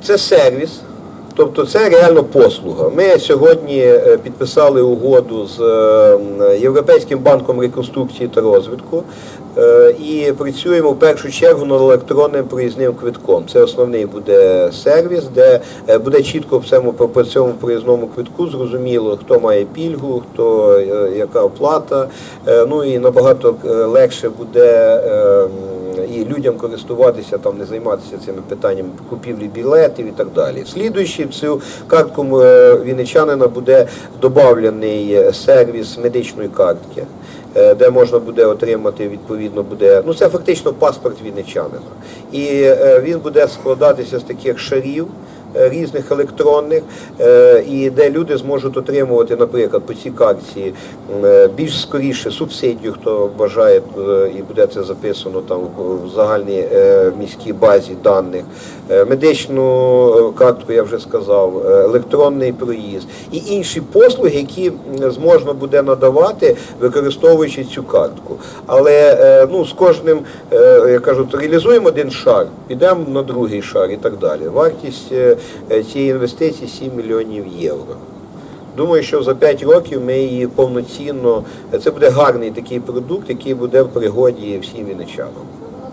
Це сервіс, тобто це реально послуга. Ми сьогодні е, підписали угоду з е, Європейським банком реконструкції та розвитку е, і працюємо в першу чергу над електронним проїзним квитком. Це основний буде сервіс, де буде чітко в цьому по цьому проїзному квитку зрозуміло, хто має пільгу, хто яка оплата. Ну і набагато легше буде. Е, і людям користуватися, там не займатися цими питаннями купівлі білетів і так далі. Слідуючи в цю картку е, вінничанина буде додавлений е, сервіс медичної картки. Де можна буде отримати відповідно буде, ну це фактично паспорт вінничанина. І він буде складатися з таких шарів різних електронних, е, і де люди зможуть отримувати, наприклад, по цій картці м, е, більш скоріше субсидію, хто бажає, е, і буде це записано там в- загальній е, міській базі даних, Е, медичну е, картку, я вже сказав, е, електронний проїзд і інші послуги, які зможна буде надавати, використовуючи цю картку. Але е, ну, з кожним, е, як кажуть, реалізуємо один шар, підемо на другий шар і так далі. Вартість е, е, цієї інвестиції 7 мільйонів євро. Думаю, що за 5 років ми її повноцінно. Це буде гарний такий продукт, який буде в пригоді всім вінничанам.